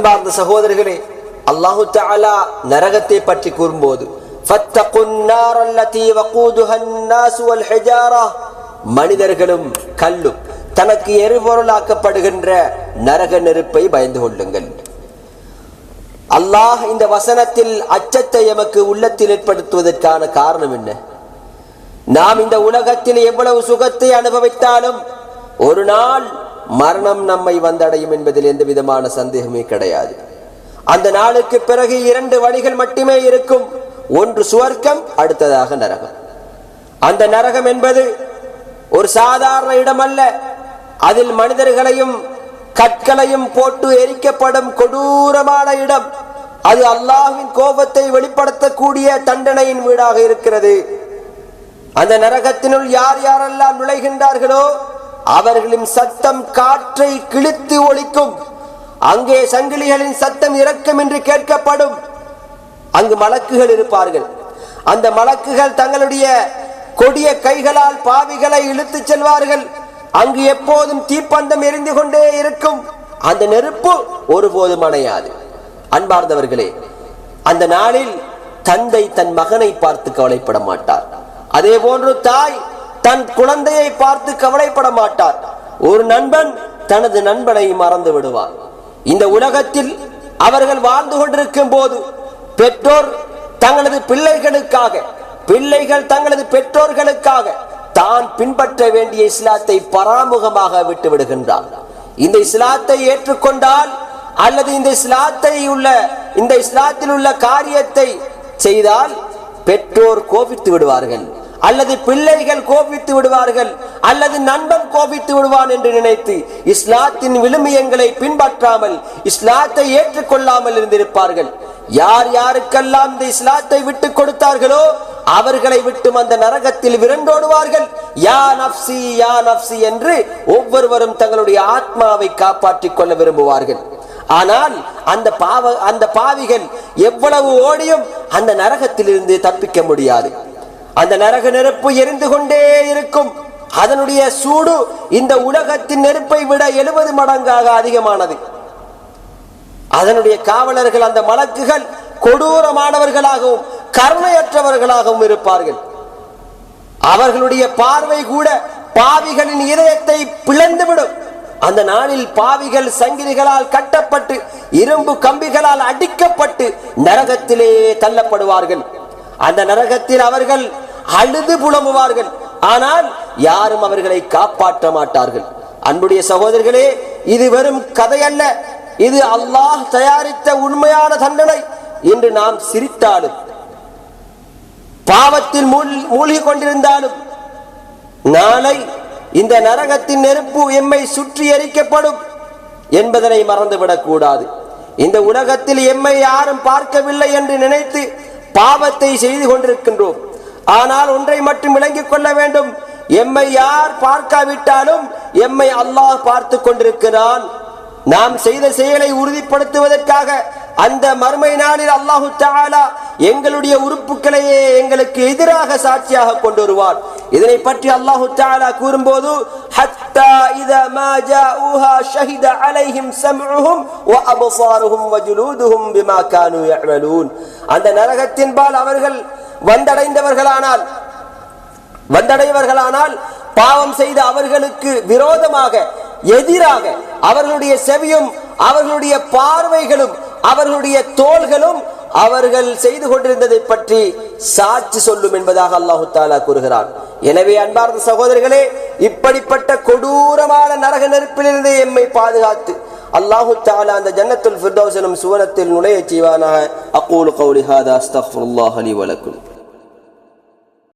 அன்பார்ந்த சகோதரர்களே அல்லாஹு தாலா நரகத்தை பற்றி கூறும்போது மனிதர்களும் கல்லும் தனக்கு எரிபொருளாக்கப்படுகின்ற நரக நெருப்பை பயந்து கொள்ளுங்கள். அல்லாஹ் இந்த வசனத்தில் அச்சத்தை எமக்கு உள்ளத்தில் ஏற்படுத்துவதற்கான காரணம் என்ன? நாம் இந்த உலகத்தில் எவ்வளவு சுகத்தை அனுபவித்தாலும் ஒரு நாள் மரணம் நம்மை வந்தடையும் என்பதில் எந்த விதமான சந்தேகமே கிடையாது. அந்த நாளுக்கு பிறகு இரண்டு வழிகள் மட்டுமே இருக்கும். ஒன்று சுவர்க்கம் அடுத்ததாக நரகம். அந்த நரகம் என்பது ஒரு சாதாரண இடம் அல்ல அதில் மனிதர்களையும் கற்களையும் போட்டு எரிக்கப்படும் கொடூரமான இடம். அது அல்லாஹின் கோபத்தை வெளிப்படுத்தக்கூடிய தண்டனையின் வீடாக இருக்கிறது. அந்த நரகத்தினுள் யார் யாரெல்லாம் நுழைகின்றார்களோ அவர்களின் சத்தம் காற்றை கிழித்து ஒழிக்கும். அங்கே சங்கிலிகளின் சத்தம் இறக்கம் என்று கேட்கப்படும். அங்கு மலக்குகள் இருப்பார்கள். அந்த மலக்குகள் தங்களுடைய கொடிய கைகளால் பாவிகளை இழுத்துச் செல்வார்கள். அங்கு எப்போதும் தீப்பந்தம் எரிந்து கொண்டே இருக்கும். அந்த நெருப்பு ஒருபோதும் அணையாது. அன்பார்ந்தவர்களே அந்த நாளில் தந்தை தன் மகனை பார்த்து கவலைப்பட மாட்டார். அதே போன்று தாய் தன் குழந்தையை பார்த்து கவலைப்பட மாட்டார். ஒரு நண்பன் தனது நண்பனை மறந்து விடுவார் இந்த உலகத்தில் அவர்கள் வாழ்ந்து கொண்டிருக்கும் போது பெற்றோர் தங்களது பிள்ளைகளுக்காக பிள்ளைகள் தங்களது பெற்றோர்களுக்காக தான் பின்பற்ற வேண்டிய இஸ்லாத்தை பராமுகமாக விட்டு விடுகின்றார். இந்த இஸ்லாத்தை ஏற்றுக்கொண்டால் அல்லது இந்த இஸ்லாத்தை உள்ள இந்த இஸ்லாத்தில் உள்ள காரியத்தை செய்தால் பெற்றோர் கோபித்து விடுவார்கள். அல்லது பிள்ளைகள் கோபித்து விடுவார்கள் அல்லது நண்பன் கோபித்து விடுவான் என்று நினைத்து இஸ்லாத்தின் விழுமியங்களை பின்பற்றாமல் இஸ்லாத்தை ஏற்றுக்கொள்ளாமல் இருந்திருப்பார்கள். யார் யாருக்கெல்லாம் இந்த இஸ்லாத்தை விட்டு கொடுத்தார்களோ அவர்களை விட்டும் அந்த நரகத்தில் விரண்டோடுவார்கள். யா நப்சி யா நப்சி என்று ஒவ்வொருவரும் தங்களுடைய ஆத்மாவை காப்பாற்றிக் கொள்ள விரும்புவார்கள். ஆனால் அந்த பாவ அந்த பாவிகள் எவ்வளவு ஓடியும் அந்த நரகத்திலிருந்து தப்பிக்க முடியாது. அந்த நரக நெருப்பு எரிந்து கொண்டே இருக்கும். அதனுடைய சூடு இந்த உலகத்தின் நெருப்பை விட எழுபது மடங்காக அதிகமானது. அதனுடைய காவலர்கள் அந்த மலக்குகள் கொடூரமானவர்களாகவும் கருணையற்றவர்களாகவும் இருப்பார்கள். அவர்களுடைய பார்வை கூட பாவிகளின் இதயத்தை பிளந்துவிடும். அந்த நாளில் பாவிகள் சங்கிலிகளால் கட்டப்பட்டு இரும்பு கம்பிகளால் அடிக்கப்பட்டு நரகத்திலே தள்ளப்படுவார்கள். அந்த நரகத்தில் அவர்கள் அழுது புலம்புவார்கள். ஆனால் யாரும் அவர்களை காப்பாற்ற மாட்டார்கள். அன்புடைய சகோதரர்களே இது வெறும் கதை அல்ல இது அல்லாஹ் தயாரித்த உண்மையான தண்டனை என்று நாம் சிரித்தாலும் பாவத்தில் மூழ்கி கொண்டிருந்தாலும் நாளை இந்த நரகத்தின் நெருப்பு எம்மை சுற்றி எரிக்கப்படும் என்பதனை மறந்துவிடக் கூடாது. இந்த உலகத்தில் எம்மை யாரும் பார்க்கவில்லை என்று நினைத்து பாவத்தை செய்து கொண்டிருக்கின்றோம். ஆனால் ஒன்றை மட்டும் விளங்கிக் கொள்ள வேண்டும். எம்மை யார் பார்க்காவிட்டாலும் எம்மை அல்லாஹ் பார்த்து கொண்டிருக்கிறான். நாம் செய்த செயலை உறுதிப்படுத்துவதற்காக அந்த மர்மை நாளில் அல்லாஹு தாலா எங்களுடைய உறுப்புகளையே எங்களுக்கு எதிராக சாட்சியாக கொண்டு வருவார். இதனை பற்றி அல்லாஹு தாலா கூறும்போது ஹத்தா இத மா ஜாஊஹா ஷஹித அலைஹிம் சம்உஹும் வ அப்சாருஹும் வ ஜுலூதுஹும் பிமா கானூ யஅமலூன். அந்த நரகத்தின்பால் அவர்கள் வந்தடைந்தவர்களானால் வந்தடைவர்களானால் பாவம் செய்த அவர்களுக்கு விரோதமாக எதிராக அவர்களுடைய செவியும் அவர்களுடைய பார்வைகளும் அவர்களுடைய தோள்களும் அவர்கள் செய்து கொண்டிருந்ததை பற்றி சாட்சி சொல்லும் என்பதாக அல்லாஹு தாலா கூறுகிறார் எனவே அன்பார்ந்த சகோதரர்களே இப்படிப்பட்ட கொடூரமான நரக நெருப்பிலிருந்து எம்மை பாதுகாத்து அல்லாஹு தாலா அந்த ஜன்னத்துல் ஃபிர்தௌஸ் எனும் சுவனத்தில் நுழையச் செய்வானாக? அக்கூலு கௌலி ஹாதா அஸ்தக்ஃபிருல்லாஹ் லி வலக்கும்